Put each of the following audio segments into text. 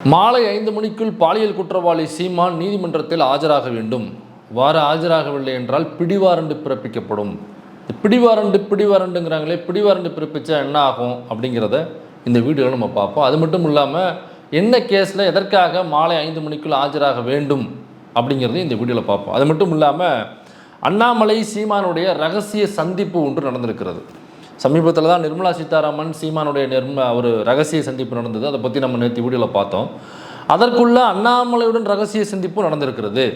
மாலை ஐந்து மணிக்குள் பாலியல் குற்றவாளி சீமான் நீதிமன்றத்தில் ஆஜராக வேண்டும். வார ஆஜராகவில்லை என்றால் பிடிவாரண்டு பிறப்பிக்கப்படும். பிடிவாரண்டு பிடிவாரண்டுங்கிறாங்களே பிடிவாரண்டு பிறப்பிச்சா என்ன ஆகும் அப்படிங்கிறத இந்த வீடியோவில் நம்ம பார்ப்போம். அது மட்டும் இல்லாமல் என்ன கேஸில் எதற்காக மாலை ஐந்து மணிக்குள் ஆஜராக வேண்டும் அப்படிங்கிறதையும் இந்த வீடியோவில் பார்ப்போம். அது மட்டும் இல்லாமல் அண்ணாமலை சீமானுடைய ரகசிய சந்திப்பு ஒன்று நடந்திருக்கிறது. சமீபத்தில் தான் நிர்மலா சீதாராமன் சீமானுடைய நிர்ம ஒரு ரகசிய சந்திப்பு நடந்தது. அதை பற்றி நம்ம நேற்று வீடியோவில் பார்த்தோம். அதற்குள்ள அண்ணாமலையுடன் ரகசிய சந்திப்பும் நடந்திருக்கிறது.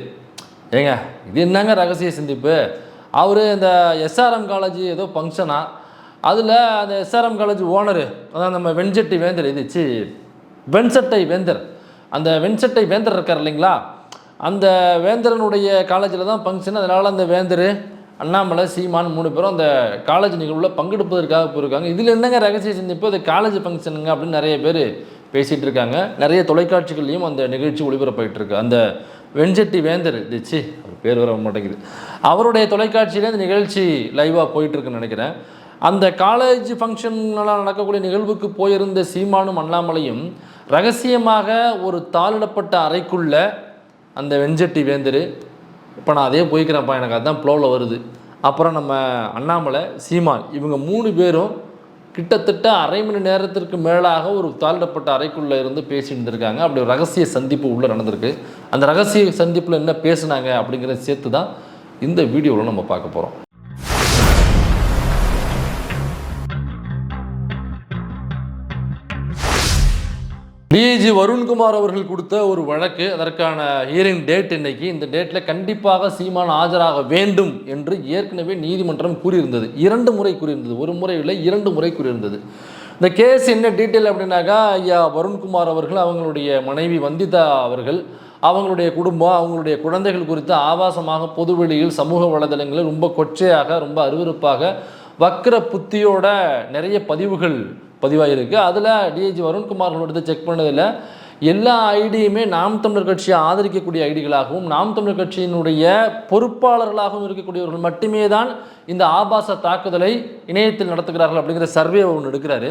ஏங்க இது என்னங்க ரகசிய சந்திப்பு? அவர் இந்த எஸ்ஆர்எம் காலேஜ் ஏதோ ஃபங்க்ஷனா அதில் அந்த எஸ்ஆர்எம் காலேஜ் ஓனரு அதான் நம்ம வெண்செட்டி வேந்தர் இது சி வெண்சட்டை வேந்தர். அந்த வெண்சட்டை வேந்தர் இருக்கார் இல்லைங்களா? அந்த வேந்தரனுடைய காலேஜில் தான் ஃபங்க்ஷன் அதனால் அந்த வேந்தர் அண்ணாமலை சீமான் மூணு பேரும் அந்த காலேஜ் நிகழ்வில் பங்கெடுப்பதற்காக போயிருக்காங்க. இதில் என்னங்க ரகசிய சந்திப்பு அது காலேஜ் ஃபங்க்ஷனுங்க அப்படின்னு நிறைய பேர் பேசிகிட்டு இருக்காங்க. நிறைய தொலைக்காட்சிகள்லையும் அந்த நிகழ்ச்சி ஒளிபரப்பாயிட்டு இருக்கு அந்த வெண்செட்டி வேந்தர் சி அவர் பேர் வர மாட்டேங்குது. அவருடைய தொலைக்காட்சியிலே அந்த நிகழ்ச்சி லைவாக போயிட்டுருக்குன்னு நினைக்கிறேன். அந்த காலேஜ் ஃபங்க்ஷன்லாம் நடக்கக்கூடிய நிகழ்வுக்கு போயிருந்த சீமானும் அண்ணாமலையும் ரகசியமாக ஒரு தாளிடப்பட்ட அறைக்குள்ளே அந்த வெஞ்சட்டி வேந்தர் இப்போ நான் அதே போய்க்கிறேன்ப்பா எனக்கு அதுதான் ப்ளோவில் வருது. அப்புறம் நம்ம அண்ணாமலை சீமான் இவங்க மூணு பேரும் கிட்டத்தட்ட அரை மணி நேரத்திற்கு மேலாக ஒரு தாழ்த்தப்பட்ட அறைக்குள்ளே இருந்து பேசிட்டு இருந்திருக்காங்க. அப்படி ஒரு ரகசிய சந்திப்பு உள்ளே நடந்திருக்கு. அந்த ரகசிய சந்திப்பில் என்ன பேசுனாங்க அப்படிங்கிறத சேர்த்து தான் இந்த வீடியோவில் நம்ம பார்க்க போகிறோம் டிஐஜி வருண்குமார் அவர்கள் கொடுத்த ஒரு வழக்கு அதற்கான ஹியரிங் டேட் இன்னைக்கு. இந்த டேட்டில் கண்டிப்பாக சீமான் ஆஜராக வேண்டும் என்று ஏற்கனவே நீதிமன்றம் கூறியிருந்தது. இரண்டு முறை கூறியிருந்தது. ஒரு முறை இல்லை இரண்டு முறை கூறியிருந்தது. இந்த கேஸ் என்ன டீட்டெயில் அப்படின்னாக்கா ஐயா வருண்குமார் அவர்கள் அவங்களுடைய மனைவி வந்திதா அவர்கள் அவங்களுடைய குடும்பம் அவங்களுடைய குழந்தைகள் குறித்து ஆபாசமாக பொதுவெளியில் சமூக வலைதளங்களில் ரொம்ப கொச்சையாக ரொம்ப அருவருப்பாக வக்கர புத்தியோட நிறைய பதிவுகள் பதிவாகிருக்கு அதில் டிஐஜி வருண்குமார் எடுத்து செக் பண்ணதில் எல்லா ஐடியுமே நாம் தமிழர் கட்சியை ஆதரிக்கக்கூடிய ஐடிகளாகவும் நாம் தமிழர் கட்சியினுடைய பொறுப்பாளர்களாகவும் இருக்கக்கூடியவர்கள் மட்டுமே தான் இந்த ஆபாச தாக்குதலை இணையத்தில் நடத்துகிறார்கள் அப்படிங்கிற சர்வே ஒன்று எடுக்கிறாரு.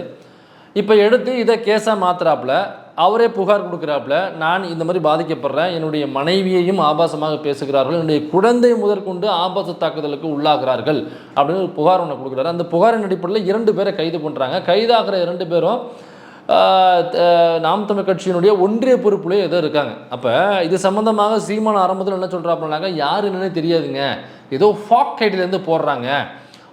இப்போ எடுத்து இதை கேஸாக மாத்திராப்பில் அவரே புகார் கொடுக்குறாப்புல நான் இந்த மாதிரி பாதிக்கப்படுறேன் என்னுடைய மனைவியையும் ஆபாசமாக பேசுகிறார்கள் என்னுடைய குழந்தை முதற்கொண்டு ஆபாச தாக்குதலுக்கு உள்ளாகிறார்கள் அப்படின்னு ஒரு புகார் ஒன்று கொடுக்குறாரு. அந்த புகாரின் அடிப்படையில் இரண்டு பேரை கைது பண்ணுறாங்க கைதாகிற இரண்டு பேரும் நாம் தமிழ் கட்சியினுடைய ஒன்றிய பொறுப்புலேயே ஏதோ இருக்காங்க. அப்போ இது சம்மந்தமாக சீமான ஆரம்பத்தில் என்ன சொல்கிறாப்புனாக்கா யார் என்னன்னே தெரியாதுங்க. ஏதோ ஃபாக் ஐடியிலேருந்து போடுறாங்க.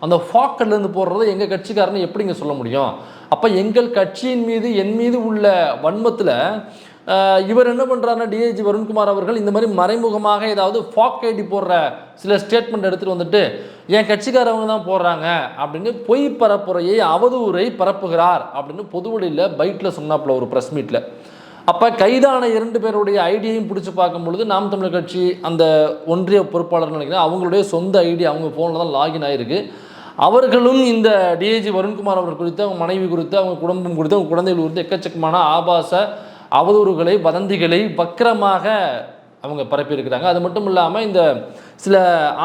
அந்த ஃபாக்கட்லேருந்து போடுறது எங்கள் கட்சிக்காரன்னு எப்படிங்க சொல்ல முடியும்? அப்போ எங்கள் கட்சியின் மீது என் மீது உள்ள வன்மத்தில் இவர் என்ன பண்ணுறாருன்னா டிஐஜி வருண்குமார் அவர்கள் இந்த மாதிரி மறைமுகமாக ஏதாவது ஃபாக் ஐடி போடுற சில ஸ்டேட்மெண்ட் எடுத்துகிட்டு வந்துட்டு என் கட்சிக்காரவங்க தான் போடுறாங்க அப்படின்னு பொய் பரப்புரையை அவதூறை பரப்புகிறார் அப்படின்னு பொதுவெளியில் பைட்டில் சொன்னாப்புல ஒரு ப்ரெஸ் மீட்டில் அப்போ கைதான இரண்டு பேருடைய ஐடியையும் பிடிச்சி பார்க்கும் பொழுது நாம் தமிழர் கட்சி அந்த ஒன்றிய பொறுப்பாளர் நினைக்கிறேன் அவங்களுடைய சொந்த ஐடி அவங்க ஃபோனில் தான் லாகின் ஆகிருக்கு அவர்களும் இந்த டிஐஜி வருண்குமார் அவர்கள் குறித்து அவங்க மனைவி குறித்து அவங்க குடும்பம் குறித்து அவங்க குழந்தைகள் குறித்து எக்கச்சக்கமான ஆபாச அவதூறுகளை வதந்திகளை வக்கரமாக அவங்க பரப்பியிருக்கிறாங்க. அது மட்டும் இல்லாமல் இந்த சில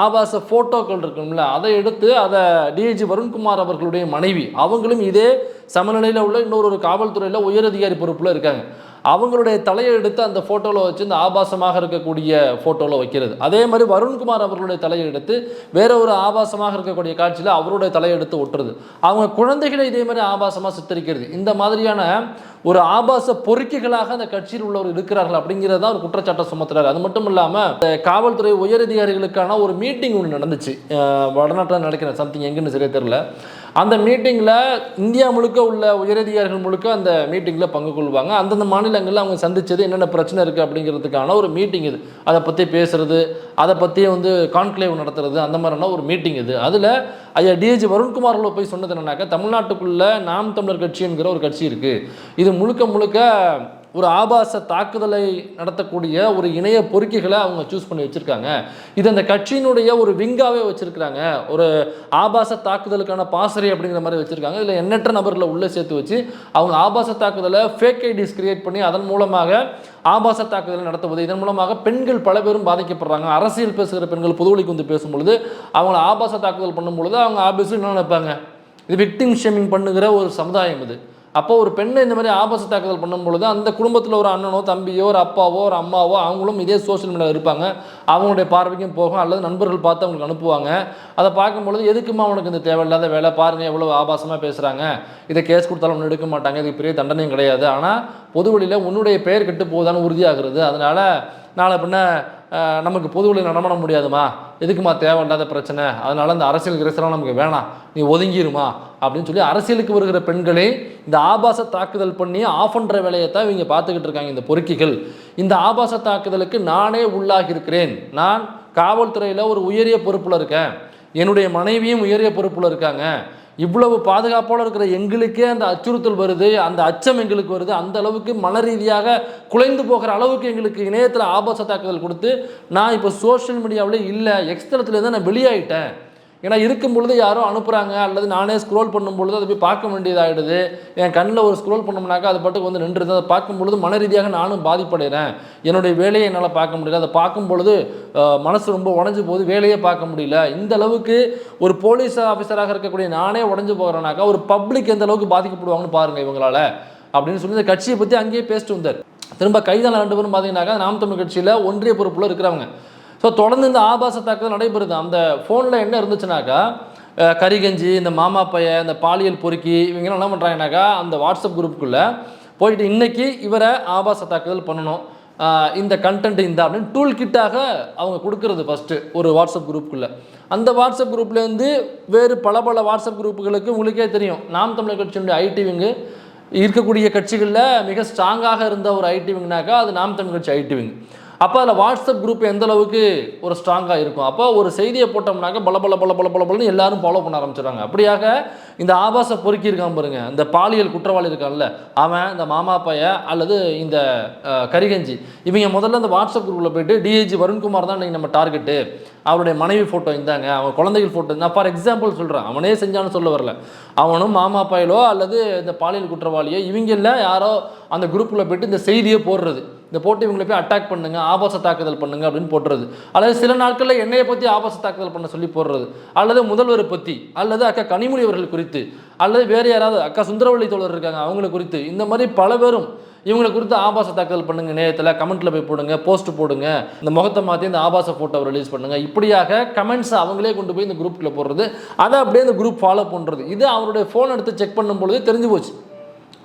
ஆபாச ஃபோட்டோக்கள் இருக்கும்ல அதை எடுத்து அதை டிஐஜி வருண்குமார் அவர்களுடைய மனைவி அவங்களும் இதே சமநிலையில் உள்ள இன்னொரு ஒரு காவல்துறையில் உயரதிகாரி பொறுப்பில் இருக்காங்க. அவங்களுடைய தலையை எடுத்து அந்த ஃபோட்டோவில் வச்சு இந்த ஆபாசமாக இருக்கக்கூடிய ஃபோட்டோவில் வைக்கிறது. அதே மாதிரி வருண்குமார் அவர்களுடைய தலையை எடுத்து வேற ஒரு ஆபாசமாக இருக்கக்கூடிய காட்சியில் அவருடைய தலையை எடுத்து ஒட்டுறது. அவங்க குழந்தைகளை இதே மாதிரி ஆபாசமாக சித்தரிக்கிறது. இந்த மாதிரியான ஒரு ஆபாச பொறுக்கிகளாக அந்த கட்சியில் உள்ளவர் இருக்கிறார்கள் அப்படிங்கிறது தான் ஒரு குற்றச்சாட்டை சுமத்துறாரு. அது மட்டும் இல்லாமல் காவல்துறை உயரதிகாரிகளுக்கான ஒரு மீட்டிங் ஒன்று நடந்துச்சு. வடநாட்டில் நடக்கிற சம்திங் எங்கன்னு சரியா தெரியல. அந்த மீட்டிங்கில் இந்தியா முழுக்க உள்ள உயரதிகாரிகள் முழுக்க அந்த மீட்டிங்கில் பங்கு கொள்வாங்க. அந்தந்த மாநிலங்களில் அவங்க சந்திச்சது என்னென்ன பிரச்சனை இருக்குது அப்படிங்கிறதுக்கான ஒரு மீட்டிங் இது. அதை பற்றி பேசுகிறது அதை பற்றி வந்து கான்க்ளேவ் நடத்துறது அந்த மாதிரினா ஒரு மீட்டிங் இது. அதில் ஐயா டிஜி வருண்குமார் அவர்கள் போய் சொன்னது என்னன்னாக்கா தமிழ்நாட்டுக்குள்ளே நாம் தமிழர் கட்சிங்கிற ஒரு கட்சி இருக்குது இது முழுக்க முழுக்க ஒரு ஆபாச தாக்குதலை நடத்தக்கூடிய ஒரு இணைய பொறுக்கிகளை அவங்க சூஸ் பண்ணி வச்சுருக்காங்க. இது அந்த கட்சியினுடைய ஒரு விங்காகவே வச்சுருக்கிறாங்க. ஒரு ஆபாச தாக்குதலுக்கான பாசறை அப்படிங்கிற மாதிரி வச்சுருக்காங்க. இதில் எண்ணற்ற நபர்களை உள்ளே சேர்த்து வச்சு அவங்க ஆபாச தாக்குதலை ஃபேக் ஐடிஸ் கிரியேட் பண்ணி அதன் மூலமாக ஆபாச தாக்குதலை நடத்துவது. இதன் மூலமாக பெண்கள் பல பேரும் பாதிக்கப்படுறாங்க. அரசியல் பேசுகிற பெண்கள் பொதுவெளிக்கு வந்து பேசும்பொழுது அவங்கள ஆபாச தாக்குதல் பண்ணும்பொழுது அவங்க ஆபீஸில் என்ன நினைப்பாங்க? இது விக்டிம் ஷேமிங் பண்ணுகிற ஒரு சமுதாயம் இது. அப்போ ஒரு பெண்ணை இந்த மாதிரி ஆபாச தாக்குதல் பண்ணும் பொழுது அந்த குடும்பத்தில் ஒரு அண்ணனோ தம்பியோ ஒரு அப்பாவோ ஒரு அம்மாவோ அவங்களும் இதே சோஷியல் மீடியாவில் இருப்பாங்க. அவங்களுடைய பார்வைக்கும் போகும். அல்லது நண்பர்கள் பார்த்து அவங்களுக்கு அனுப்புவாங்க. அதை பார்க்கும் பொழுது எதுக்குமா அவனுக்கு இந்த தேவையில்லாத வேலை? பாருங்கள் எவ்வளோ ஆபாசமாக பேசுகிறாங்க இதை கேஸ் கொடுத்தாலும் ஒன்றும் எடுக்க மாட்டாங்க. இதுக்கு பெரிய தண்டனையும் கிடையாது. ஆனால் பொதுவெளியில் உன்னுடைய பெயர் கெட்டு போகுதான்னு உறுதியாகிறது. அதனால் நாளை பின்ன நமக்கு பொதுவில் நடமாட முடியாதுமா? எதுக்குமா தேவையில்லாத பிரச்சனை? அதனால் அந்த அரசியல் கிரசலாம் நமக்கு வேணாம். நீ ஒதுங்கிருமா? அப்படின்னு சொல்லி அரசியலுக்கு வருகிற பெண்களே இந்த ஆபாச தாக்குதல் பண்ணி ஆஃப் பண்ணுற வேலையை தான் இவங்க பார்த்துக்கிட்டு இருக்காங்க இந்த பொறுக்கிகள். இந்த ஆபாச தாக்குதலுக்கு நானே உள்ளாகி இருக்கிறேன் நான் காவல்துறையில் ஒரு உயரிய பொறுப்பில் இருக்கேன். என்னுடைய மனைவியும் உயரிய பொறுப்பில் இருக்காங்க. இவ்வளவு பாதுகாப்போடு இருக்கிற எங்களுக்கே அந்த அச்சுறுத்தல் வருது அந்த அச்சம் எங்களுக்கு வருது அந்த அளவுக்கு மன ரீதியாக குலைந்து போகிற அளவுக்கு எங்களுக்கு இணையத்தில் ஆபாச தாக்குதல் கொடுத்து நான் இப்போ சோஷியல் மீடியாவில் இல்லை எக்ஸ்தலத்துலேருந்து நான் வெளியாயிட்டேன். ஏன்னா இருக்கும் பொழுது யாரோ அனுப்புகிறாங்க அல்லது நானே ஸ்க்ரோல் பண்ணும் பொழுது அதை போய் பார்க்க வேண்டியதாகிடுது என் கண்ணில் ஒரு ஸ்க்ரோல் பண்ணோம்னாக்கா அது பாட்டுக்கு வந்து நின்றுது. அதை பார்க்கும் பொழுது மன ரீதியாக நானும் பாதிப்படைகிறேன். என்னுடைய வேலையை என்னால் பார்க்க முடியல. அதை பார்க்கும் பொழுது மனசு ரொம்ப உடஞ்சி போகுது. வேலையே பார்க்க முடியல. இந்த அளவுக்கு ஒரு போலீஸ் ஆஃபீஸராக இருக்கக்கூடிய நானே உடஞ்சு போகிறேனாக்கா ஒரு பப்ளிக் எந்த அளவுக்கு பாதிக்கப்படுவாங்கன்னு பாருங்கள் இவங்களால. அப்படின்னு சொல்லி இந்த கட்சியை பற்றி அங்கேயே பேசிட்டு வந்தார். திரும்ப கைதான ரெண்டு பேரும் பார்த்தீங்கன்னாக்கா நாம் தமிழ் கட்சியில் ஒன்றிய பொறுப்பில் இருக்கிறவங்க. ஸோ தொடர்ந்து இந்த ஆபாச தாக்குதல் நடைபெறுது. அந்த ஃபோனில் என்ன இருந்துச்சுனாக்கா கரிகஞ்சி இந்த மாமா பைய இந்த பாலியல் பொறுக்கி இவங்கெல்லாம் என்ன பண்ணுறாங்கனாக்கா அந்த வாட்ஸ்அப் குரூப்புக்குள்ளே போயிட்டு இன்றைக்கி இவரை ஆபாச தாக்குதல் பண்ணணும். இந்த கண்டென்ட் இந்த அப்படின்னு டூல் கிட்டாக அவங்க கொடுக்கறது ஃபஸ்ட்டு ஒரு வாட்ஸ்அப் குரூப்புக்குள்ளே. அந்த வாட்ஸ்அப் குரூப்லேருந்து வேறு பல பல வாட்ஸ்அப் குரூப்புகளுக்கு உங்களுக்கே தெரியும். நாம் தமிழர் கட்சியினுடைய ஐடிவிங்கு இருக்கக்கூடிய கட்சிகளில் மிக ஸ்ட்ராங்காக இருந்த ஒரு ஐடிவிங்னாக்கா அது நாம் தமிழ் கட்சி ஐடிவிங் அப்போ அதில் வாட்ஸ்அப் குரூப் எந்த அளவுக்கு ஒரு ஸ்ட்ராங்காக இருக்கும்? அப்போ ஒரு செய்தியை போட்டோம்னாக்க பல பல பல பல பல பலன்னு எல்லாரும் ஃபாலோ பண்ண ஆரம்பிச்சிடுறாங்க. அப்படியாக இந்த ஆபாச பொறுக்கி இருக்கான் பாருங்க. இந்த பாலியல் குற்றவாளி இருக்கான்ல அவன் இந்த மாமா பையன் அல்லது இந்த கரிகஞ்சி இவங்க முதல்ல அந்த வாட்ஸ்அப் குரூப்பில் போயிட்டு டிஐஜி வருண்குமார் தான் இன்றைக்கி நம்ம டார்கெட்டு அவருடைய மனைவி ஃபோட்டோ இந்தாங்க அவன் குழந்தைகள் ஃபோட்டோ நான் ஃபார் எக்ஸாம்பிள் சொல்கிறேன் அவனே செஞ்சான்னு சொல்ல வரல. அவனும் மாமா பயலோ அல்லது இந்த பாலியல் குற்றவாளியோ இவங்கள யாரோ அந்த குரூப்பில் போயிட்டு இந்த செய்தியை போடுறது. இந்த போட்டு இவங்களை போய் அட்டாக் பண்ணுங்க ஆபாச தாக்குதல் பண்ணுங்க அப்படின்னு போடுறது அல்லது சில நாட்களில் என்னையை பற்றி ஆபாச தாக்குதல் பண்ண சொல்லி போடுறது. அல்லது முதல்வரை பற்றி அல்லது அக்கா கனிமொழி அவர்கள் குறித்து அல்லது வேறு யாராவது அக்கா சுந்தரவள்ளி தோழர் இருக்காங்க அவங்கள குறித்து. இந்த மாதிரி பல பேரும் இவங்களை குறித்து ஆபாச தாக்குதல் பண்ணுங்க நேரத்தில் கமெண்ட்ல போய் போடுங்க போஸ்ட் போடுங்க இந்த முகத்தை மாற்றி இந்த ஆபாச ஃபோட்டோவை ரிலீஸ் பண்ணுங்க. இப்படியாக கமெண்ட்ஸ் அவங்களே கொண்டு போய் இந்த குரூப்பில் போடுறது. அதை அப்படியே இந்த குரூப் ஃபாலோ பண்ணுறது இது அவருடைய ஃபோன் எடுத்து செக் பண்ணும் பொழுது தெரிஞ்சு போச்சு.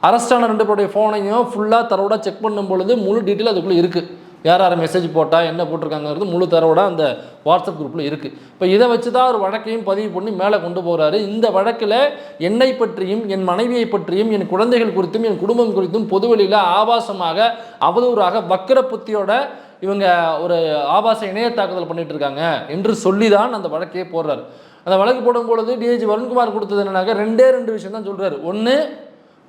அரஸ்டான ரெண்டு பேருடைய ஃபோனையும் ஃபுல்லாக தரவோட செக் பண்ணும் பொழுது முழு டீட்டெயில் அதுக்குள்ளே இருக்குது யார் யார் மெசேஜ் போட்டால் என்ன போட்டிருக்காங்கிறது முழு தரோட அந்த வாட்ஸ்அப் குரூப்பில் இருக்குது இப்போ இதை வச்சு தான் ஒரு வழக்கையும் பதிவு பண்ணி மேலே கொண்டு போகிறாரு இந்த வழக்கில் என்னை பற்றியும் என் மனைவியை பற்றியும் என் குழந்தைகள் குறித்தும் என் குடும்பம் குறித்தும் பொதுவெளியில் ஆபாசமாக அவதூறாக வக்கர புத்தியோட இவங்க ஒரு ஆபாச இணைய தாக்குதல் பண்ணிட்டு இருக்காங்க என்று சொல்லி தான் அந்த வழக்கையே போடுறாரு. அந்த வழக்கு போடும்பொழுது டிஐஜி வருண்குமார் கொடுத்தது என்னன்னாக்கா ரெண்டே ரெண்டு விஷயம் தான் சொல்கிறாரு ஒன்று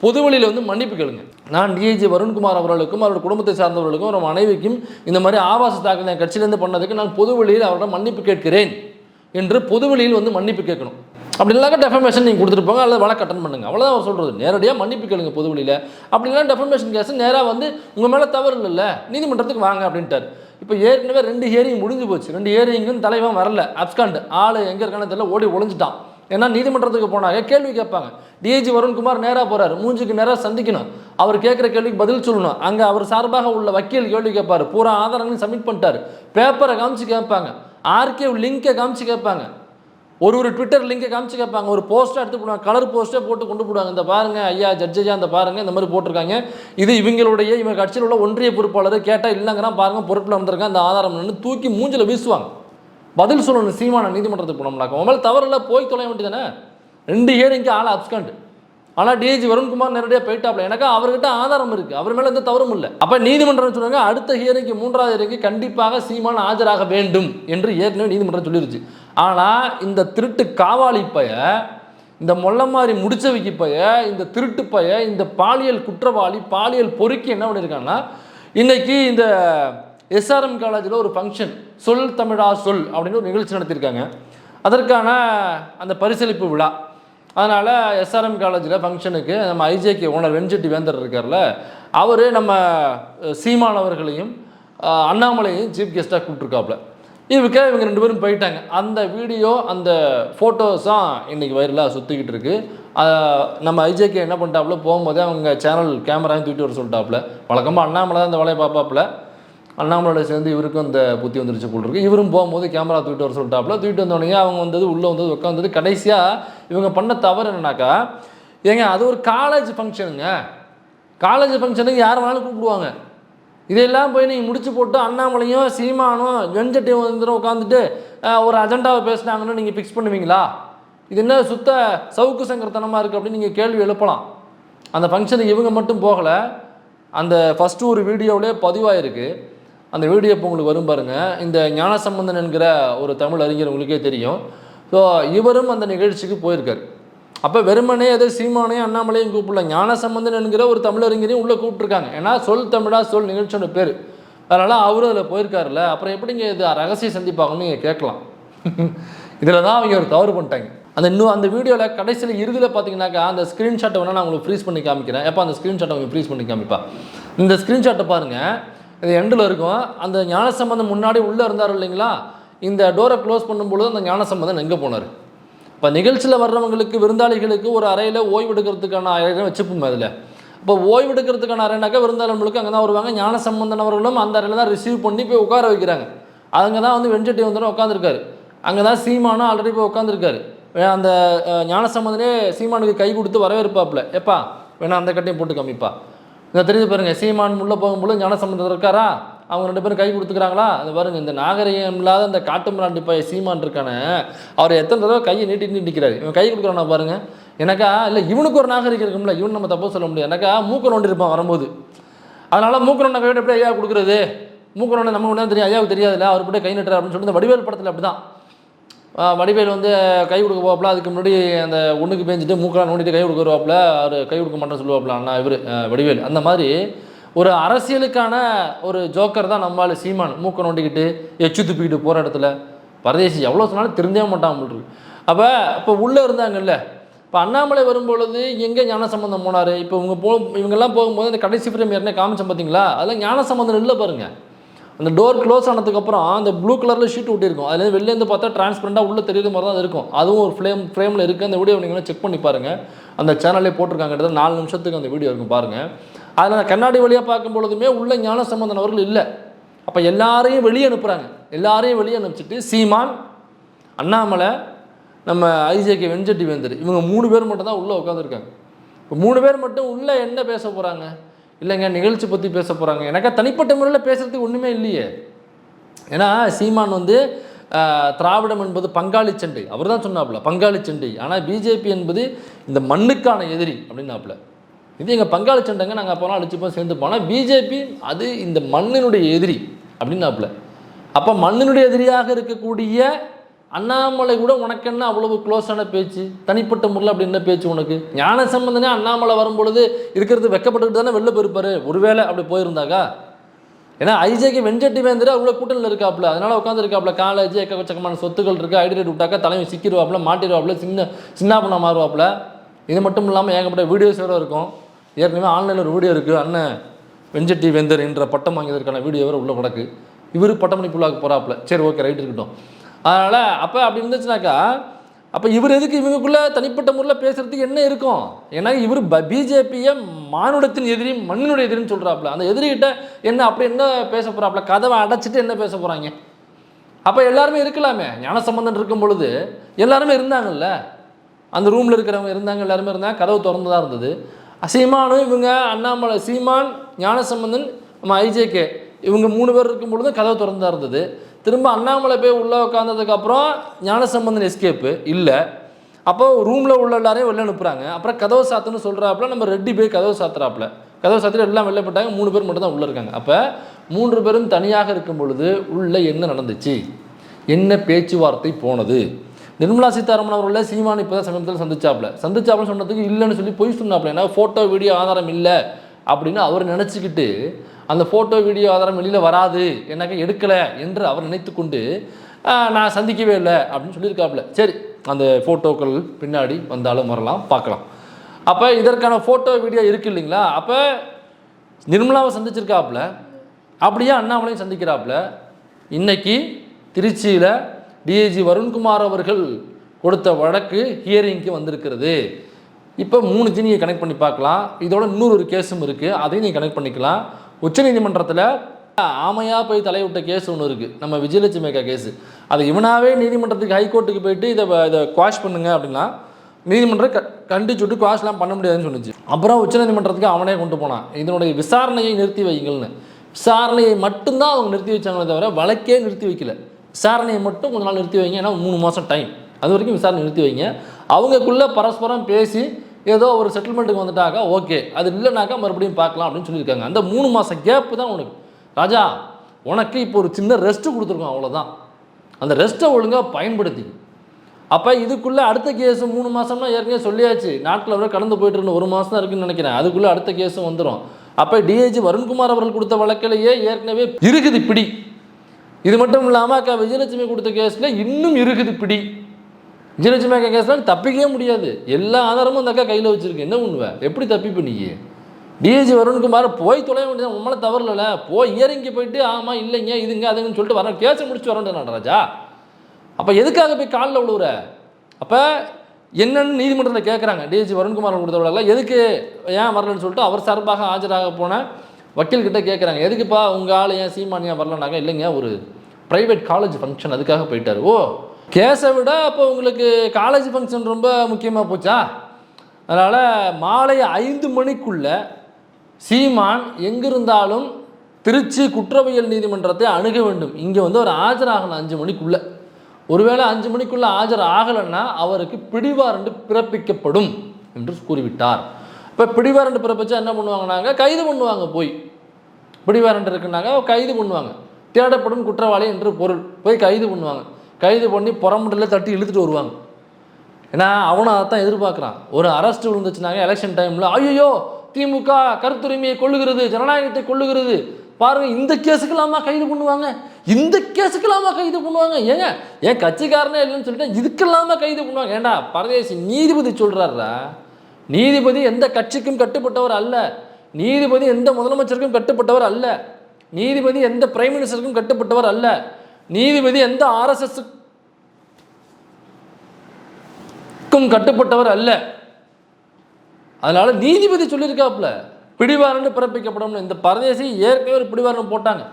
பொதுவெளியில் வந்து மன்னிப்பு கேளுங்க. நான் டிஐஜி வருண்குமார் அவர்களுக்கும் அவருடைய குடும்பத்தை சார்ந்தவர்களுக்கும் ஒரு மனைவிக்கும் இந்த மாதிரி ஆபாச தாக்கல் என் கட்சியிலேருந்து பண்ணதுக்கு நான் பொதுவெளியில் அவரோட மன்னிப்பு கேட்கிறேன் என்று பொதுவெளியில் வந்து மன்னிப்பு கேட்கணும். அப்படி இல்லாக்க டெஃபமேஷன் நீங்கள் கொடுத்துருப்பாங்க அல்லது வழக்கு அட்டன் பண்ணுங்க. அவ்வளோதான் அவர் சொல்கிறது நேரடியாக மன்னிப்பு கேளுங்க பொதுவெளியில். அப்படி இல்லைனா டெஃபமேஷன் கேஸ் நேராக வந்து உங்கள் மேலே தவறு இல்லைல்ல நீதிமன்றத்துக்கு வாங்க அப்படின்ட்டார். இப்போ ஏற்கனவே ரெண்டு ஹியரிங் முடிஞ்சு போச்சு. ரெண்டு ஹியரிங்கும் தலைவன் வரல. அப்காண்ட் ஆள் எங்கே இருக்கானே தெரியல ஓடி ஒழிஞ்சிட்டான் ஏன்னா நீதிமன்றத்துக்கு போனாங்க கேள்வி கேட்பாங்க. டிஐஜி வருண்குமார் நேராக போகிறார் மூஞ்சுக்கு நேராக சந்திக்கணும். அவர் கேட்குற கேள்விக்கு பதில் சொல்லணும். அங்கே அவர் சார்பாக உள்ள வக்கீல் கேள்வி கேட்பார். பூரா ஆதாரங்களையும் சப்மிட் பண்ணிட்டார். பேப்பரை காமிச்சு கேட்பாங்க. ஆர்கே லிங்கை காமிச்சு கேட்பாங்க. ஒரு ஒரு ட்விட்டர் லிங்கை காமிச்சு கேட்பாங்க. ஒரு போஸ்ட்டாக எடுத்து போடுவாங்க. கலர் போஸ்ட்டே போட்டு கொண்டு போடுவாங்க. இந்த பாருங்க ஐயா ஜட்ஜையா இந்த பாருங்கள் இந்த மாதிரி போட்டிருக்காங்க. இது இவங்களுடைய இவங்க கட்சியில் உள்ள ஒன்றிய பொறுப்பாளர் கேட்டால் இல்லைங்கிறான் பாருங்கள் பொறுப்பில் வந்திருக்காங்க இந்த ஆதாரம் தூக்கி மூஞ்சில் வீசுவாங்க. பதில் சொல்லணும் சீமான நீதிமன்றத்துக்கு போனோம்னாக்க. உங்கள் தவறில் தவறில்ல போய் தொலைய வேண்டியதானே ரெண்டு ஹியரிங்க்கு ஆள் அப்ஸ்கண்ட் ஆனால் டிஐஜி வருண்குமார் நேரடியாக போயிட்டாப்ல. எனக்கு அவர்கிட்ட ஆதாரம் இருக்குது அவர் மேலே எந்த தவறும் இல்லை. அப்போ நீதிமன்றம் சொன்னாங்க அடுத்த ஹியரிங்க்கு மூன்றாவது ஹியரிங்க்கு கண்டிப்பாக சீமான் ஆஜராக வேண்டும் என்று ஏற்கனவே நீதிமன்றம் சொல்லிருச்சு. ஆனால் இந்த திருட்டு காவாலி பைய இந்த மொள்ளமாரி முடிச்சவைக்கு பைய இந்த திருட்டு பைய இந்த பாலியல் குற்றவாளி பாலியல் பொறுக்கி என்ன பண்ணியிருக்காங்கன்னா இன்னைக்கு இந்த எஸ்ஆர்எம் காலேஜில் ஒரு ஃபங்க்ஷன் சொல் தமிழா சொல் அப்படின்னு ஒரு நிகழ்ச்சி நடத்தியிருக்காங்க. அதற்கான அந்த பரிசளிப்பு விழா. அதனால் எஸ்ஆர்எம் காலேஜில் ஃபங்க்ஷனுக்கு நம்ம ஐஜேகே ஓனர் வெண்செட்டி வேந்தர் இருக்கார்ல அவர் நம்ம சீமானவர்களையும் அண்ணாமலையும் சீஃப் கெஸ்ட்டாக கூப்பிட்ருக்காப்புல இவங்க இவங்க ரெண்டு பேரும் போயிட்டாங்க. அந்த வீடியோ அந்த ஃபோட்டோஸ் இன்றைக்கி வைரலாக சுற்றிக்கிட்டு இருக்கு. நம்ம ஐஜேகே என்ன பண்ணிட்டாப்புல போகும்போதே அவங்க சேனல் கேமராயும் தூக்கிட்டு வர சொல்லிட்டாப்புல. வழக்கமாக அண்ணாமலை தான் இந்த வேலையை பார்ப்பாப்புல. அண்ணாமலையோட சேர்ந்து இவருக்கும் அந்த புத்தி வந்துருச்சு போல் இருக்கு. இவரும் போகும்போது கேமரா தூக்கிட்டு வர சொல்லிட்டாப்புல. தூக்கிட்டு வந்தோடனே அவங்க வந்தது உள்ளே வந்தது உட்காந்தது கடைசியாக இவங்க பண்ண தவறு என்னன்னாக்கா ஏங்க அது ஒரு காலேஜ் ஃபங்க்ஷனுங்க காலேஜ் ஃபங்க்ஷனுக்கு யார் வேணாலும் கூப்பிடுவாங்க. இதெல்லாம் போய் நீங்கள் முடிச்சு போட்டு அண்ணாமலையும் சீமானும் வெஞ்சட்டையும் வந்துடும் உட்காந்துட்டு ஒரு அஜெண்டாவை பேசினாங்கன்னு நீங்கள் ஃபிக்ஸ் பண்ணுவீங்களா? இது என்ன சுத்த சவுக்கு சங்கரத்தனமாக இருக்குது அப்படின்னு நீங்கள் கேள்வி எழுப்பலாம். அந்த ஃபங்க்ஷனுக்கு இவங்க மட்டும் போகலை. அந்த ஃபஸ்ட்டு ஒரு வீடியோவிலே பதிவாயிருக்கு. அந்த வீடியோ இப்போ உங்களுக்கு வரும் பாருங்கள் இந்த ஞானசம்பந்தன் என்கிற ஒரு தமிழ் அறிஞர் உங்களுக்கே தெரியும். ஸோ இவரும் அந்த நிகழ்ச்சிக்கு போயிருக்கார். அப்போ வெறுமனே ஏதோ சீமானையும் அண்ணாமலையும் கூப்பிடல. ஞானசம்பந்தன் என்கிற ஒரு தமிழறிஞரையும் உள்ளே கூப்பிட்ருக்காங்க ஏன்னா சொல் தமிழா சொல் நிகழ்ச்சியோட பேர். அதனால் அவரும் அதில் போயிருக்காருல்ல. அப்புறம் எப்படிங்க இது ரகசிய சந்திப்பாங்கன்னு நீங்கள் கேட்கலாம். இதில் தான் அவங்க ஒரு தவறு பண்ணிட்டாங்க. அந்த இன்னும் அந்த வீடியோவில் கடைசியில் இறுதியில் பார்த்தீங்கன்னாக்கா அந்த ஸ்க்ரீன்ஷாட்டை வேணால் நான் உங்களுக்கு ஃப்ரீஸ் பண்ணி காமிக்கிறேன். எப்போ அந்த ஸ்க்ரீன்ஷாட்டை அவங்க ஃப்ரீஸ் பண்ணி காமிப்பா. இந்த ஸ்க்ரீன்ஷாட்டை பாருங்கள் இது எண்டில் இருக்கும். அந்த ஞானசம்பந்தம் முன்னாடி உள்ளே இருந்தார் இல்லைங்களா? இந்த டோரை க்ளோஸ் பண்ணும்பொழுது அந்த ஞானசம்பந்தன் எங்கே போனார்? இப்போ நிகழ்ச்சியில் வர்றவங்களுக்கு விருந்தாளிகளுக்கு ஒரு அறையில் ஓய்வெடுக்கிறதுக்கான அறை வச்சுப்போம் அதில். இப்போ ஓய்வெடுக்கிறதுக்கான அறைனாக்கா விருந்தாளர்களுக்கு அங்கே தான் வருவாங்க. ஞான சம்பந்தனவர்களும் அந்த அறையில் தான் ரிசீவ் பண்ணி போய் உட்கார வைக்கிறாங்க. அங்கே தான் வந்து வெஞ்சட்டி வந்து உட்காந்துருக்காரு அங்கே தான் சீமானும் ஆல்ரெடி போய் உட்காந்துருக்காரு அந்த ஞான சம்பந்தனே சீமானுக்கு கை கொடுத்து வரவேற்பாப்புல. எப்பா வேணா அந்த கட்டையும் போட்டு கம்மிப்பா இங்கே தெரியுது பாருங்கள் சீமான் உள்ளே போகும்போது ஞானசம்பந்தர் இருக்காரா? அவங்க ரெண்டு பேரும் கை கொடுத்துக்கிறாங்களா? அது பாருங்க இந்த நாகரிகம் இல்லாத இந்த காட்டு மிராண்டி பைய சீமான் இருக்கானே அவர் எத்தனை தடவை கையை நீட்டி நீட்டிக்கிறாரு இவன் கை கொடுக்குறானா பாருங்க. எனக்கா இல்லை இவனுக்கு ஒரு நாகரிகம் இருக்கும்ல இவன் நம்ம தப்பு சொல்ல முடியாது. எனக்கா மூக்க நோண்டி இருப்பான் வரும்போது. அதனால் மூக்க நோண்ட கையோட எப்படி ஐயா கொடுக்குறது? மூக்க நோண்ட நம்ம ஒன்றா தெரியும் ஐயாவுக்கு தெரியாதுல்ல அவர் கூட கை நட்டுறாரு அப்படின்னு சொல்லிட்டு இந்த வடிவேல் படத்தில் அப்படி தான் வடிவேல் வந்து கை கொடுக்க போவாப்புல அதுக்கு முன்னாடி அந்த ஒன்றுக்கு பேஞ்சிட்டு மூக்கெல்லாம் நோண்டிட்டு கை கொடுக்க அவர் கை கொடுக்க மாட்டேன்னு சொல்லுவாப்புல அண்ணா இவர் வடிவேல். அந்த மாதிரி ஒரு அரசியலுக்கான ஒரு ஜோக்கர் தான் நம்மளால் சீமான். மூக்க நோண்டிக்கிட்டு எச்சு துப்பிக்கிட்டு போகிற இடத்துல பரதேசி எவ்வளோ சொன்னாலும் திருந்தவே மாட்டான் இருக்கு. அப்போ இப்போ உள்ளே இருந்தாங்கல்ல இப்போ அண்ணாமலை வரும்பொழுது எங்கே ஞான சம்பந்தம் போனார்? இப்போ இவங்க போ இவங்கெல்லாம் போகும்போது அந்த கடைசி ஃப்ரேம் ஏற்கனவே காமிச்சோம் பார்த்தீங்களா அதெல்லாம் ஞான சம்பந்தம் இல்லை பாருங்கள் அந்த டோர் க்ளோஸ் ஆனதுக்கப்புறம் அந்த ப்ளூ கலரில் ஷீட் ஒட்டியிருக்கும். அதுலேருந்து வெளிலேருந்து பார்த்தா டிரான்ஸ்பரண்டாக உள்ள தெரியுற மாதிரி தான் இருக்கும். அதுவும் ஒரு ஃப்ரேம் ஃப்ரேமில் இருக்குது அந்த வீடியோ நீங்கள் செக் பண்ணி பாருங்கள் அந்த சேனல்லே போட்டிருக்காங்க. கிட்டத்தட்ட நாலு நிமிஷத்துக்கு அந்த வீடியோ இருக்கும். பாருங்கள் அதில் அந்த கண்ணாடி வழியாக பார்க்கும் பொழுதுமே உள்ள ஞான சம்பந்தன் அவர்கள் இல்லை. அப்போ எல்லாரையும் வெளியே அனுப்புகிறாங்க எல்லாரையும் வெளியே அனுப்பிச்சிட்டு சீமான் அண்ணாமலை நம்ம ஐஜேகே வெஞ்சட்டி வேந்தர். இவங்க மூணு பேர் மட்டும் தான் உள்ளே உட்காந்துருக்காங்க இப்போ மூணு பேர் மட்டும் உள்ளே என்ன பேச போகிறாங்க இல்லைங்க நிகழ்ச்சி பற்றி பேச போகிறாங்க எனக்கு தனிப்பட்ட முறையில் பேசுகிறதுக்கு ஒன்றுமே இல்லையே. ஏன்னா சீமான் வந்து திராவிடம் என்பது பங்காளி சண்டை. அவர் தான் சொன்னாப்புல பங்காளி சண்டை. ஆனால் பிஜேபி என்பது இந்த மண்ணுக்கான எதிரி அப்படின்னாப்புல. இது எங்கள் பங்காளி சண்டைங்க நாங்கள் அப்போலாம் அழிச்சுப்போம் சேர்ந்து போனால் பிஜேபி அது இந்த மண்ணினுடைய எதிரி அப்படின்னாப்புல. அப்போ மண்ணினுடைய எதிரியாக இருக்கக்கூடிய அண்ணாமலை கூட உனக்கு என்ன அவ்வளவு க்ளோஸான பேச்சு? தனிப்பட்ட முறையில் அப்படி என்ன பேச்சு உனக்கு? ஞான சம்பந்தனே அண்ணாமலை வரும்பொழுது இருக்கிறது வெக்கப்பட்டுக்கிட்டு தானே வெளில போயிருப்பாரு. ஒருவேளை அப்படி போயிருந்தாக்கா? ஏன்னா ஐஜேக்கு வெஞ்சட்டி வேந்தர் அவ்வளோ கூட்டணியில் இருக்காப்புல. அதனால உட்காந்துருக்காப்புல காலேஜ் எக்கச்சக்கமான சொத்துக்கள் இருக்குது ஐடிரேட் விட்டாக்கா தலைமை சிக்கிடுவாப்புல மாட்டிடுவாப்புல சின்ன சின்ன பண்ண மாறுவாப்புல. இது மட்டும் இல்லாமல் ஏகப்பட்ட வீடியோஸ் வேறு இருக்கும். ஏற்கனவே ஆன்லைனில் ஒரு வீடியோ இருக்குது அண்ணன் வெஞ்சட்டி வேந்தர் என்ற பட்டம் வாங்கியதற்கான வீடியோ வேறு உள்ள கிடக்கு. இவர் பட்டமணி புள்ளாக்கு போகிறாப்புல சரி ஓகே ரைட் இருக்கட்டும். அதனால் அப்போ அப்படி இருந்துச்சுனாக்கா அப்போ இவர் எதுக்கு இவங்களுக்குள்ள தனிப்பட்ட முறையில் பேசுகிறதுக்கு என்ன இருக்கும்? ஏன்னா இவர் ப பிஜேபியை மானுடத்தின் எதிரி மண்ணினுடைய எதிரின்னு சொல்கிறாப்புல அந்த எதிரிகிட்ட என்ன அப்படி என்ன பேச போகிறாப்புல கதவை அடைச்சிட்டு என்ன பேச போகிறாங்க அப்போ எல்லாருமே இருக்கலாமே. ஞான சம்பந்தன் இருக்கும் பொழுது எல்லாருமே இருந்தாங்கல்ல? அந்த ரூமில் இருக்கிறவங்க இருந்தாங்க எல்லாருமே இருந்தாங்க. கதவு திறந்து தான் இருந்தது. சீமானும் இவங்க அண்ணாமலை சீமான் ஞானசம்பந்தன் நம்ம ஐஜேகே இவங்க மூணு பேர் இருக்கும் பொழுது கதவு திறந்து தான் இருந்தது. திரும்ப அண்ணாமலை போய் உள்ளே உட்காந்ததுக்கப்புறம் ஞானசம்பந்தன் எஸ்கேப்பு இல்லை. அப்போ ரூமில் உள்ள எல்லாரையும் வெளில அனுப்புகிறாங்க அப்புறம் கதவு சாத்துன்னு சொல்கிறாப்புல நம்ம ரெட்டி போய் கதவு சாத்துறாப்புல. கதவு சாத்திட்டு எல்லாம் வெளில போட்டாங்க மூணு பேர் மட்டும் தான் உள்ளே இருக்காங்க. அப்போ மூன்று பேரும் தனியாக இருக்கும் பொழுது உள்ளே என்ன நடந்துச்சு? என்ன பேச்சுவார்த்தை போனது? நிர்மலா சீதாராமன் அவர்களை சீமான் இப்போ தான் சமீபத்தில் சந்திச்சாப்புல. சந்திச்சாப்புல சொன்னதுக்கு இல்லைன்னு சொல்லி பொய் சொன்னாப்புல. ஏன்னா ஃபோட்டோ வீடியோ ஆதாரம் இல்லை. அப்படின்னு அவர் நினச்சிக்கிட்டு அந்த ஃபோட்டோ வீடியோ ஆதாரம் வெளியில் வராது. என்னக்கா எடுக்கலை என்று அவர் நினைத்து கொண்டு நான் சந்திக்கவே இல்லை அப்படின்னு சொல்லியிருக்காப்புல. சரி அந்த ஃபோட்டோக்கள் பின்னாடி வந்தாலும் வரலாம் பார்க்கலாம். அப்போ இதற்கான ஃபோட்டோ வீடியோ இருக்குது இல்லைங்களா? அப்போ நிர்மலாவை சந்திச்சிருக்காப்புல. அப்படியே அண்ணாமலையும் சந்திக்கிறாப்புல. இன்னைக்கு திருச்சியில் டிஐஜி வருண்குமார் அவர்கள் கொடுத்த வழக்கு ஹியரிங்க்கு வந்திருக்கிறது. இப்போ மூணு ஜீனியை கனெக்ட் பண்ணி பார்க்கலாம். இதோட இன்னொரு கேஸும் இருக்குது அதையும் நீங்கள் கனெக்ட் பண்ணிக்கலாம். உச்சநீதிமன்றத்தில் ஆமையாக போய் தலையிட்ட கேஸ் ஒன்று இருக்குது நம்ம விஜயலட்சுமிக்கா கேஸு. அது இவனாவே நீதிமன்றத்துக்கு ஹைகோர்ட்டுக்கு போயிட்டு இதை இதை குவாஷ் பண்ணுங்க அப்படின்னா நீதிமன்றம் க கண்டிச்சுட்டு குவாஷ்லாம் பண்ண முடியாதுன்னு சொன்னிச்சு. அப்புறம் உச்சநீதிமன்றத்துக்கு அவனே கொண்டு போனான். இதனுடைய விசாரணையை நிறுத்தி வைங்கள்னு. விசாரணையை மட்டும்தான் அவங்க நிறுத்தி வச்சாங்களே தவிர வழக்கே நிறுத்தி வைக்கல. விசாரணையை மட்டும் கொஞ்ச நாள் நிறுத்தி வைங்க. ஏன்னா மூணு மாதம் டைம் அது வரைக்கும் விசாரணை நிறுத்தி வைங்க. அவங்களுக்குள்ள பரஸ்பரம் பேசி ஏதோ ஒரு செட்டில்மெண்ட்டுக்கு வந்துட்டாக்கா ஓகே அது இல்லைனாக்கா மறுபடியும் பார்க்கலாம் அப்படின்னு சொல்லியிருக்காங்க. அந்த மூணு மாதம் கேப்பு தான் உனக்கு. ராஜா உனக்கு இப்போ ஒரு சின்ன ரெஸ்ட்டு கொடுத்துருக்கோம் அவ்வளோதான் அந்த ரெஸ்ட்டை ஒழுங்காக பயன்படுத்தி. அப்போ இதுக்குள்ளே அடுத்த கேஸு மூணு மாதம்னா ஏற்கனவே சொல்லியாச்சு. நாட்டில் வர கடந்து போயிட்டு இருந்த ஒரு மாதம் தான் இருக்குன்னு நினைக்கிறேன். அதுக்குள்ளே அடுத்த கேஸும் வந்துடும் அப்போ டிஐஜி வருண்குமார் அவர்கள் கொடுத்த வழக்கிலேயே ஏற்கனவே இருக்குது பிடி. இது மட்டும் இல்லாமல் அக்கா விஜயலட்சுமி கொடுத்த கேஸில் இன்னும் இருக்குது பிடி. சின்ன சின்ன கேஸ்லாம் தப்பிக்கவே முடியாது எல்லா ஆதாரமும் அந்த அக்கா கையில் வச்சிருக்கு என்ன பண்ணுவேன் எப்படி தப்பிப்பு நீ டிஐஜி வருண்குமார் போய் தொலைய வேண்டியது உண்மையில தவறல போய் இறங்கி போயிட்டு ஆமாம் இல்லைங்க இதுங்க அதுங்கன்னு சொல்லிட்டு வர கேஸை முடிச்சு வரேன்டா நடராஜா அப்போ எதுக்காக போய் காலில் விழுவுற அப்போ என்னென்னு நீதிமன்றத்தில் கேட்குறாங்க டிஜி வருண்குமார் கொடுத்த எதுக்கு ஏன் வரலன்னு சொல்லிட்டு அவர் சார்பாக ஆஜராக போன வக்கீல்கிட்ட கேட்குறாங்க எதுக்குப்பா உங்கள் ஆள் ஏன் சீமான் ஏன் வரலனாக்க இல்லைங்க ஒரு ப்ரைவேட் காலேஜ் ஃபங்க்ஷன் அதுக்காக போயிட்டார் ஓ கேஸை விட அப்போ உங்களுக்கு காலேஜ் ஃபங்க்ஷன் ரொம்ப முக்கியமாக போச்சா? அதனால் மாலை ஐந்து மணிக்குள்ள சீமான் எங்கிருந்தாலும் திருச்சி குற்றவியல் நீதிமன்றத்தை அணுக வேண்டும். இங்கே வந்து அவர் ஆஜராகணும் அஞ்சு மணிக்குள்ளே. ஒருவேளை அஞ்சு மணிக்குள்ளே ஆஜர் ஆகலைன்னா அவருக்கு பிடிவாரண்டு பிறப்பிக்கப்படும் என்று கூறிவிட்டார். இப்போ பிடிவாரண்டு பிறப்பிச்சா என்ன பண்ணுவாங்கனாங்க? கைது பண்ணுவாங்க போய். பிடிவாரண்டு இருக்குன்னாங்க கைது பண்ணுவாங்க. தேடப்படும் குற்றவாளி என்று பொருள். போய் கைது பண்ணுவாங்க. கைது பண்ணி புறமுட்டில் தட்டி இழுத்துட்டு வருவாங்க. ஏன்னா அவனும் அதைத்தான் எதிர்பார்க்குறான். ஒரு அரெஸ்ட் விழுந்துச்சுனாங்க எலெக்ஷன் டைமில் ஐயோ திமுக கருத்துரிமையை கொள்ளுகிறது ஜனநாயகத்தை கொள்ளுகிறது பாருங்க இந்த கேஸுக்கெல்லாமா கைது பண்ணுவாங்க? இந்த கேஸுக்கெல்லாமா கைது பண்ணுவாங்க? ஏங்க ஏன் கட்சிக்காரனே இல்லைன்னு சொல்லிட்டு இதுக்கெல்லாமா கைது பண்ணுவாங்க? ஏண்டா பரதேசி நீதிபதி சொல்கிறாரா நீதிபதி எந்த கட்சிக்கும் கட்டுப்பட்டவர் அல்ல. நீதிபதி எந்த முதலமைச்சருக்கும் கட்டுப்பட்டவர் அல்ல. நீதிபதி எந்த பிரைம் மினிஸ்டருக்கும் கட்டுப்பட்டவர் அல்ல. நீதிபதி எந்த ஆர்எஸ்எஸ்க்கும் கட்டுப்பட்டவர் அல்ல. அதனால நீதிபதி சொல்லியிருக்காப்புல பிடிவாரண்டு பிறப்பிக்கப்படும் இந்த பரதேசி ஏற்கனவே ஒரு பிடிவாரணம் போட்டாங்க.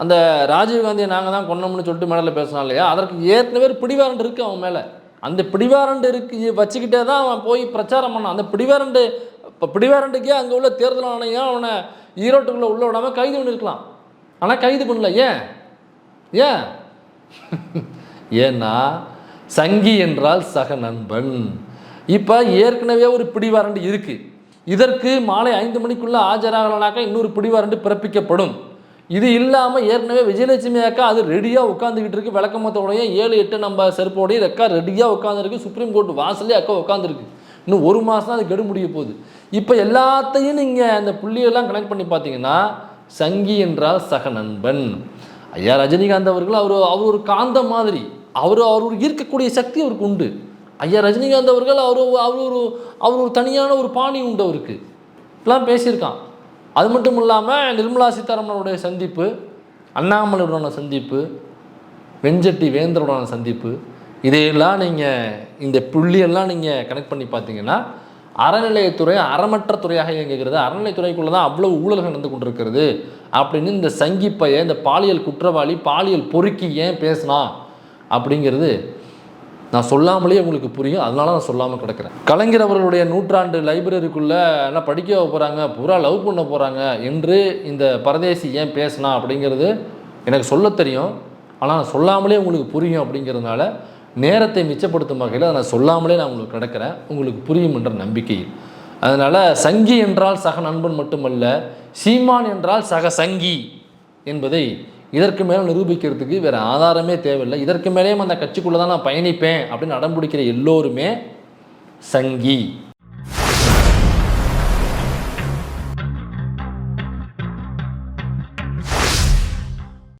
அந்த ராஜீவ்காந்தியை நாங்கள் தான் கொன்னோம்னு சொல்லிட்டு மேடலில் பேசினான் இல்லையா? அதற்கு ஏற்கனவே ஒரு பிடிவாரண்டு இருக்குது அவன் மேலே. அந்த பிடிவாரண்டு இருக்கு வச்சுக்கிட்டே தான் அவன் போய் பிரச்சாரம் பண்ணான். அந்த பிடிவாரண்டு இப்போ பிடிவாரண்டுக்கே அங்கே உள்ள தேர்தல் ஆணையம் அவனை ஈரோட்டுக்குள்ளே உள்ள விடாமல் கைது பண்ணியிருக்கலாம். ஆனால் கைது பண்ணல. ஏன்? ஏன்? ஏன்னா சங்கி என்றால் சக நண்பன். இப்போ ஏற்கனவே ஒரு பிடிவாரண்டு இருக்கு. இதற்கு மாலை ஐந்து மணிக்குள்ளே ஆஜராகலனாக்கா இன்னொரு பிடிவாரண்டு பிறப்பிக்கப்படும். இது இல்லாமல் ஏற்கனவே விஜயலட்சுமி அக்கா அது ரெடியாக உட்காந்துக்கிட்டு இருக்கு. விளக்கமத்தோடைய ஏழு எட்டு நம்ம செருப்போடைய அக்கா ரெடியாக உட்காந்துருக்கு சுப்ரீம் கோர்ட் வாசலே அக்கா உட்காந்துருக்கு இன்னும் ஒரு மாதம் தான் அது கெடு முடிய போகுது. இப்போ எல்லாத்தையும் நீங்கள் அந்த புள்ளியெல்லாம் கனெக்ட் பண்ணி பார்த்தீங்கன்னா சங்கி என்றால் சக நண்பன். ஐயா ரஜினிகாந்த் அவர்கள் அவர் அவர் ஒரு காந்த மாதிரி. அவர் அவர் ஒரு ஈர்க்கக்கூடிய சக்தி அவருக்கு உண்டு. ஐயா ரஜினிகாந்த் அவர்கள் அவர் அவர் ஒரு அவர் ஒரு தனியான ஒரு பாணி உண்டு அவருக்கு. இப்பெல்லாம் பேசியிருக்கான். அது மட்டும் இல்லாமல் நிர்மலா சீதாராமனுடைய சந்திப்பு அண்ணாமலையுடனான சந்திப்பு வெஞ்சட்டி வேந்தருடனான சந்திப்பு இதையெல்லாம் நீங்கள் இந்த புள்ளியெல்லாம் நீங்கள் கனெக்ட் பண்ணி பார்த்தீங்கன்னா அறநிலையத்துறை அறமற்ற துறையாக இயங்குகிறது. அறநிலைத்துறைக்குள்ளே தான் அவ்வளோ ஊழல்கள் நடந்து கொண்டிருக்கிறது. அப்படின்னு இந்த சங்கிப்பைய இந்த பாலியல் குற்றவாளி பாலியல் பொறுக்கி ஏன் பேசினா? அப்படிங்கிறது நான் சொல்லாமலேயே உங்களுக்கு புரியும். அதனால நான் சொல்லாமல் கிடக்கிறேன். கலைஞர் அவர்களுடைய நூற்றாண்டு லைப்ரரிக்குள்ளே என்ன படிக்க போகிறாங்க பூரா லவ் பண்ண போகிறாங்க என்று இந்த பரதேசி ஏன் பேசினா? அப்படிங்கிறது எனக்கு சொல்ல தெரியும். ஆனால் நான் சொல்லாமலே உங்களுக்கு புரியும் அப்படிங்கிறதுனால நேரத்தை மிச்சப்படுத்தும் வகையில் அதை நான் சொல்லாமலே நான் உங்களுக்கு கிடக்கிறேன் உங்களுக்கு புரியும் என்ற நம்பிக்கையில். அதனால் சங்கி என்றால் சக நண்பன் மட்டுமல்ல சீமான் என்றால் சக சங்கி என்பதை இதற்கு மேலே நிரூபிக்கிறதுக்கு வேறு ஆதாரமே தேவையில்லை. இதற்கு மேலேயும் அந்த கட்சிக்குள்ளே தான் நான் பயணிப்பேன் அப்படின்னு அடம்பிடிக்கிற எல்லோருமே சங்கி.